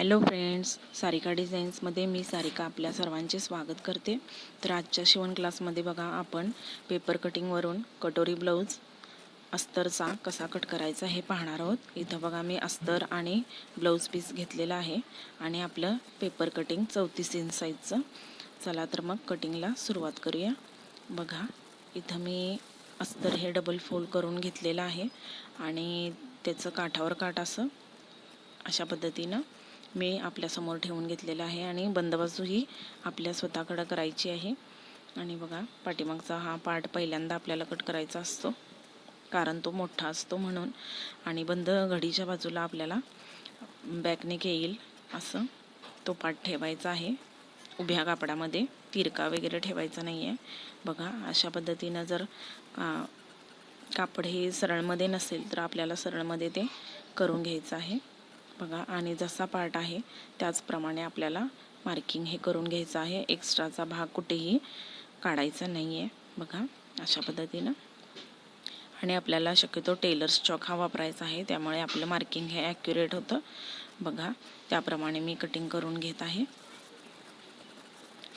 Hello friends Sarika डिझाईन्समध्ये मी सारिका आपल्या सर्वांचे स्वागत करते. तर आजच्या शिवण क्लासमध्ये बघा आपण पेपर कटिंगवरून कटोरी ब्लाऊज अस्तरचा कसा कट करायचा हे पाहणार आहोत. इथं बघा मी अस्तर आणि ब्लाऊज पीस घेतलेला आहे आणि आपलं पेपर कटिंग चौतीस इंच साईजचं चला तर मग कटिंगला सुरुवात करूया. बघा इथं मी अस्तर हे डबल फोल्ड करून घेतलेलं आहे आणि त्याचं काठावर काठ असं अशा पद्धतीनं मी आपल्यासमोर ठेवून घेतलेलं आहे आणि बंद ही आपल्या स्वतःकडं करायची आहे. आणि बघा पाठीमागचा हा पार्ट पहिल्यांदा आपल्याला कट करायचा असतो कारण तो मोठा असतो म्हणून. आणि बंद घडीच्या बाजूला आपल्याला बॅकनेक येईल असं तो पाठ ठेवायचा आहे. उभ्या कापडामध्ये तिरका वगैरे ठेवायचा नाही आहे बघा अशा पद्धतीनं जर कापड हे सरळमध्ये नसेल तर आपल्याला सरळमध्ये ते करून घ्यायचं आहे. बघा आणि जसा पार्ट आहे त्याचप्रमाणे आपल्याला मार्किंग हे करून घ्यायचं आहे. एक्स्ट्राचा भाग कुठेही काढायचा नाही आहे बघा अशा पद्धतीनं. आणि आपल्याला शक्यतो टेलर्स चॉक हा वापरायचा आहे त्यामुळे आपलं मार्किंग हे ॲक्युरेट होतं. बघा त्याप्रमाणे मी कटिंग करून घेत आहे.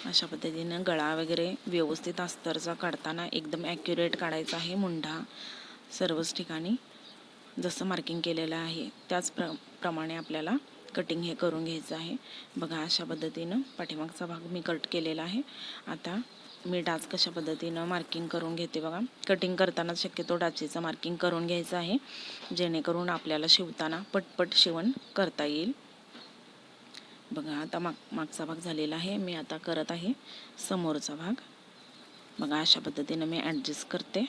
अशा पद्धतीनं गळा वगैरे व्यवस्थित अस्तरचा काढताना एकदम ॲक्युरेट काढायचा आहे मुंढा सर्वच ठिकाणी. जसं मार्किंग केलेलं आहे त्याच प्र प्रमाणे आपल्याला कटिंग हे करून घ्यायचं आहे. बघा अशा पद्धतीनं पाठीमागचा भाग मी कट केलेला आहे. आता मी डाच कशा पद्धतीनं मार्किंग करून घेते बघा. कटिंग करताना शक्यतो डाचीचं मार्किंग करून घ्यायचं आहे जेणेकरून आपल्याला शिवताना पटपट शिवण करता येईल. बघा आता माग मागचा भाग झालेला आहे. मी आता करत आहे समोरचा भाग. बघा अशा पद्धतीनं मी ॲडजस्ट करते.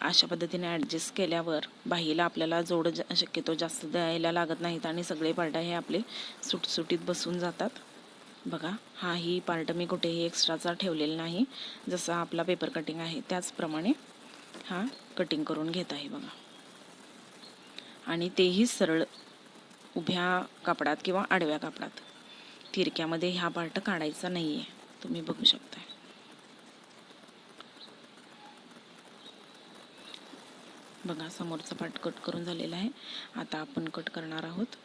अशा पद्धतीने ॲडजस्ट केल्यावर बाहीला आपल्याला जोड जा शक्यतो जास्त द्यायला लागत नाहीत आणि सगळे पार्ट हे आपले सुटसुटीत बसून जातात. बघा हाही पार्ट मी कुठेही एक्स्ट्राचा ठेवलेला नाही. जसा आपला पेपर कटिंग आहे त्याचप्रमाणे हा कटिंग करून घेत आहे बघा. आणि तेही सरळ उभ्या कापडात किंवा आडव्या कापडात. तिरक्यामध्ये हा पार्ट काढायचा नाही आहे तुम्ही बघू शकता बघा समोरचा पार्ट कट करून झालेला आहे. आता आपण कट करणार आहोत.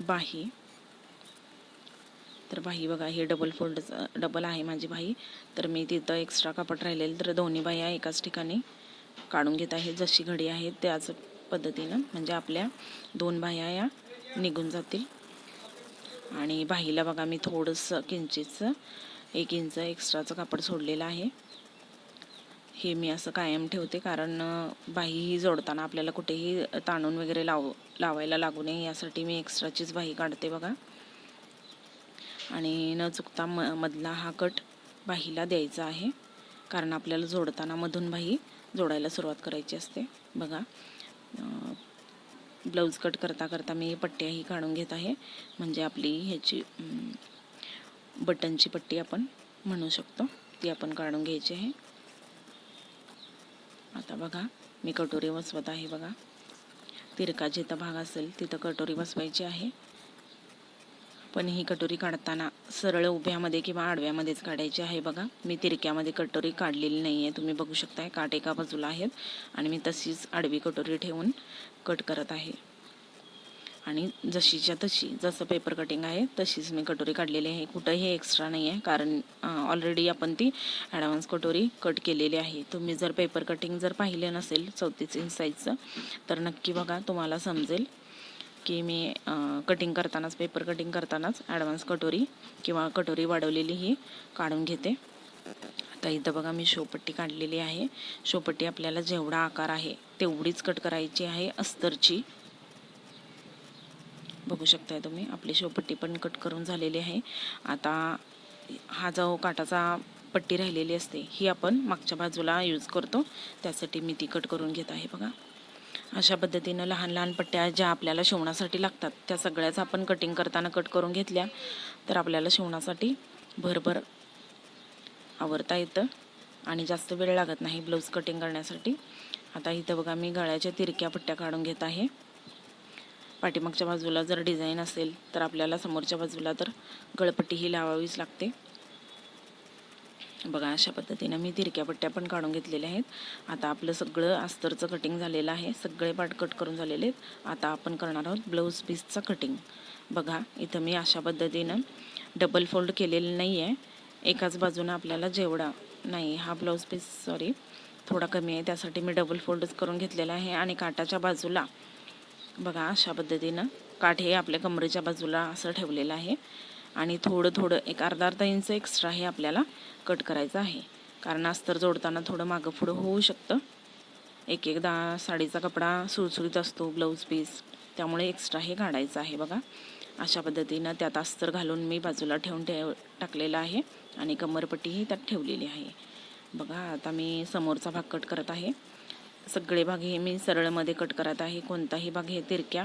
बाही. तर बाही बघा हे डबल फोल्डचं डबल आहे माझी बाही. तर मी तिथं एक्स्ट्रा कापड राहिलेलं तर दोन्ही बाह्या एकाच ठिकाणी काढून घेत आहे. जशी घडी आहे त्याच पद्धतीनं म्हणजे आपल्या दोन बाह्या या निघून जातील. आणि बाहीला बघा मी थोडंसं किंचितचं एक इंच एक्स्ट्राचं कापड सोडलेलं आहे. हे मी असं कायम ठेवते कारण बाहीही जोडताना आपल्याला कुठेही ताणून वगैरे लाव लावायला लागू नये यासाठी मी एक्स्ट्राचीच बाही काढते बघा. आणि न चुकता म मधला हा कट बाहीला द्यायचा आहे. कारण आपल्याला जोडताना मधून बाही जोडायला सुरुवात करायची असते. बघा ब्लाऊज कट करता करता मी पट्ट्याही काढून घेत आहे. म्हणजे आपली ह्याची बटनची पट्टी आपण म्हणू शकतो. ती आपण काढून घ्यायची आहे. आता बघा मी कटोरी बसवत आहे बघा. तिरका जिथं भाग असेल तिथं कटोरी बसवायची आहे. पण ही कटोरी काढताना सरळ उभ्यामध्ये किंवा आडव्यामध्येच काढायची आहे बघा. मी तिरक्यामध्ये कटोरी काढलेली नाही आहे तुम्ही बघू शकताय काटे एका बाजूला आहेत. आणि मी तशीच आडवी कटोरी ठेवून कट करत आहे. आणि जशीच्या तशी जसं पेपर कटिंग आहे तशीच मी कटोरी काढलेली आहे. कुठंही एक्स्ट्रा नाही आहे कारण ऑलरेडी आपण ती ॲडव्हान्स कटोरी कट केलेली आहे. तुम्ही जर पेपर कटिंग जर पाहिले नसेल चौतीस इंच साईजचं तर नक्की बघा तुम्हाला समजेल की मी कटिंग करतानाच पेपर कटिंग करतानाच ॲडव्हान्स कटोरी किंवा कटोरी वाढवलेली ही काढून घेते. आता इथं बघा मी शोपट्टी काढलेली आहे. शोपट्टी आपल्याला जेवढा आकार आहे तेवढीच कट करायची आहे अस्तरची. बघू शकताय तुम्ही. आपली शेवपट्टी पण कट करून झालेली आहे. आता हा जो काटाचा पट्टी राहिलेली असते ही आपण मागच्या बाजूला यूज करतो. त्यासाठी मी ती कट करून घेत आहे बघा. अशा पद्धतीनं लहान लहान पट्ट्या ज्या आपल्याला शिवण्यासाठी लागतात त्या सगळ्याच आपण कटिंग करताना कट करून घेतल्या तर आपल्याला शिवण्यासाठी भरभर आवरता येतं आणि जास्त वेळ लागत नाही ब्लाऊज कटिंग करण्यासाठी. आता इथं बघा मी गळ्याच्या तिरक्या पट्ट्या काढून घेत आहे. पाठीमागच्या बाजूला जर डिझाईन असेल तर आपल्याला समोरच्या बाजूला तर गळपट्टी ही लावावीच लागते. बघा अशा पद्धतीनं मी तिरक्या पट्ट्या पण काढून घेतलेल्या आहेत. आता आपलं सगळं अस्तरचं कटिंग झालेलं आहे. सगळे पार्ट कट करून झालेले आहेत. आता आपण करणार आहोत ब्लाऊज पीसचं कटिंग बघा इथं मी अशा पद्धतीनं डबल फोल्ड केलेलं नाही आहे एकाच बाजूनं आपल्याला जेवढा नाही हा ब्लाऊज पीस सॉरी थोडा कमी आहे. त्यासाठी मी डबल फोल्डच करून घेतलेला आहे. आणि काटाच्या बाजूला बघा अशा पद्धतीनं काठ हे आपल्या कमरेच्या बाजूला असं ठेवलेलं आहे. आणि थोडं थोडं एक अर्धा अर्धा इंच एक्स्ट्रा हे आपल्याला कट करायचं आहे. कारण अस्तर जोडताना थोडं मागं पुढं होऊ शकतं. एक एकदा साडीचा कपडा सुळसुळीत असतो ब्लाऊज पीस त्यामुळे एक्स्ट्रा हे काढायचं आहे बघा. अशा पद्धतीनं त्यात अस्तर घालून मी बाजूला ठेवून ठेव टाकलेलं आहे. आणि कमरपट्टीही त्यात ठेवलेली आहे. बघा आता मी समोरचा भाग कट करत आहे. सगळे भाग हे मी सरळमध्ये कट करत आहे. कोणताही भाग हे तिरक्या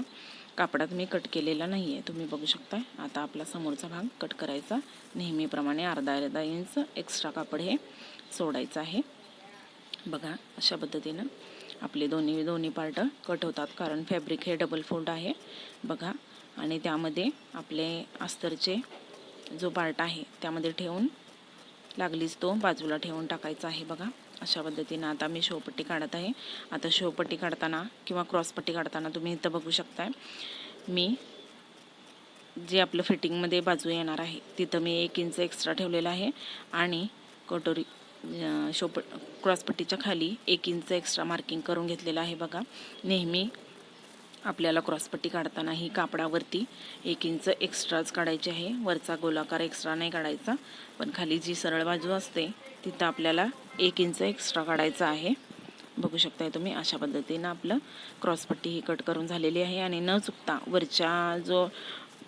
कापडात मी कट केलेला नाही आहे तुम्ही बघू शकता आता आपला समोरचा भाग कट करायचा. नेहमीप्रमाणे अर्धा अर्धा इंच एक्स्ट्रा कापड हे सोडायचं आहे. बघा अशा पद्धतीनं आपले दोन्ही दोन्ही पार्ट कट होतात. कारण फॅब्रिक हे डबल फोल्ड आहे. बघा आणि त्यामध्ये आपले अस्तरचे जो पार्ट आहे त्यामध्ये ठेवून लागलीच तो. बाजूला ठेवून टाकायचा आहे बघा. अशा पद्धतीनं आता मी शोपट्टी काढत आहे. आता शोपट्टी काढताना किंवा क्रॉसपट्टी काढताना तुम्ही इथं बघू शकताय. मी जे आपलं फिटिंगमध्ये बाजू येणार आहे तिथं मी एक इंच एक्स्ट्रा ठेवलेलं आहे. आणि कटोरी शोप क्रॉसपट्टीच्या खाली एक इंच एक्स्ट्रा मार्किंग करून घेतलेलं आहे बघा. नेहमी आपल्याला क्रॉसपट्टी काढताना ही कापडावरती एक इंच एक्स्ट्राच काढायची आहे. वरचा गोलाकार एक्स्ट्रा नाही काढायचा. पण खाली जी सरळ बाजू असते तिथं आपल्याला एक इंच एक्स्ट्रा काढायचा आहे. बघू शकताय तुम्ही अशा पद्धतीनं आपलं क्रॉसपट्टी ही कट करून झालेली आहे. आणि न चुकता वरच्या जो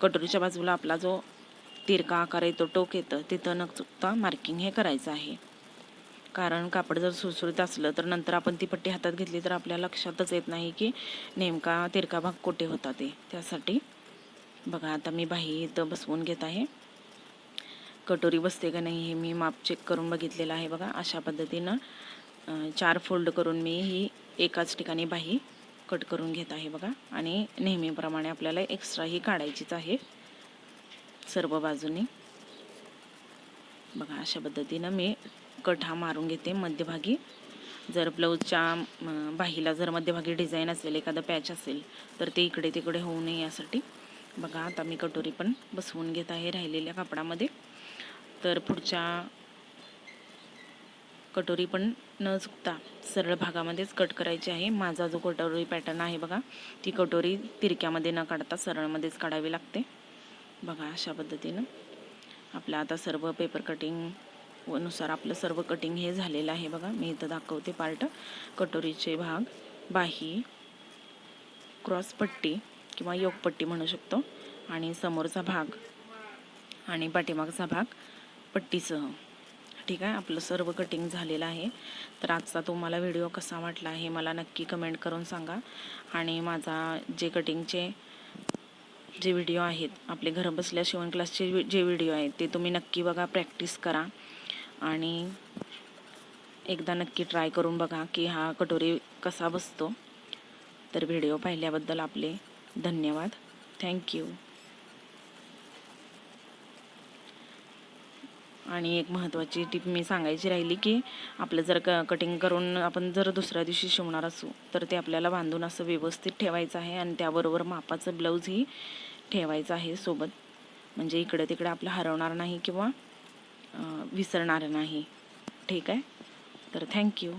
कटोरीच्या बाजूला आपला जो तिरका आकार येतो टोक येतं तिथं न चुकता मार्किंग हे करायचं आहे. कारण कापड जर सुरसुरीत असलं तर नंतर आपण ती पट्टी हातात घेतली तर आपल्या लक्षातच येत नाही की नेमका तिरका भाग कुठे होता ते. त्यासाठी बघा आता मी बाही इथं बसवून घेत आहे. कटोरी बसते का नाही हे मी माप चेक करून बघितलेलं आहे बघा. अशा पद्धतीनं चार फोल्ड करून मी ही एकाच ठिकाणी बाही कट करून घेत आहे बघा. आणि नेहमीप्रमाणे आपल्याला एक्स्ट्रा ही काढायचीच आहे. सर्व बाजूनी. बघा अशा पद्धतीनं मी कट हा मारून घेते मध्यभागी. जर ब्लाऊजच्या बाहीला जर मध्यभागी डिझाईन असेल एखादं पॅच असेल तर ते इकडे तिकडे होऊ नये यासाठी. बघा आता मी कटोरी पण बसवून घेत आहे राहिलेल्या कापडामध्ये. तर पुढच्या कटोरी पण न चुकता सरळ भागामध्येच कट करायची आहे. माझा जो कटोरी पॅटर्न आहे बघा ती कटोरी तिरक्यामध्ये न काढता सरळमध्येच काढावी लागते. बघा अशा पद्धतीनं. आपलं आता सर्व पेपर कटिंग नुसार आपलं सर्व कटिंग हे झालेलं आहे बघा. मी इथं दाखवते पार्ट कटोरीचे भाग बाही क्रॉसपट्टी किंवा योगपट्टी म्हणू शकतो. आणि समोरचा भाग आणि पाठीमागचा भाग पट्टीसह. ठीक आहे? आपलं सर्व कटिंग झालेलं आहे. तर आजचा तुम्हाला व्हिडिओ कसा वाटला हे मला नक्की कमेंट करून सांगा. आणि माझा जे कटिंगचे जे व्हिडिओ आहेत आपले घरबसल्या शिवण क्लासचे जे व्हिडिओ आहेत ते तुम्ही नक्की बघा प्रॅक्टिस करा. आणि एकदा नक्की ट्राय करून बघा की हा कटोरी कसा बसतो. तर व्हिडिओ पाहिल्याबद्दल आपले धन्यवाद. थँक्यू आणि एक महत्त्वाची टीप मी सांगायची राहिली की आपलं जर क कटिंग करून आपण जर दुसऱ्या दिवशी शिवणार असू तर ते आपल्याला बांधून असं व्यवस्थित ठेवायचं आहे आणि त्याबरोबर मापाचं ब्लाऊजही ठेवायचं आहे सोबत. म्हणजे इकडं तिकडं आपलं हरवणार नाही किंवा विसरणार नाही. ठीक आहे? तर थँक्यू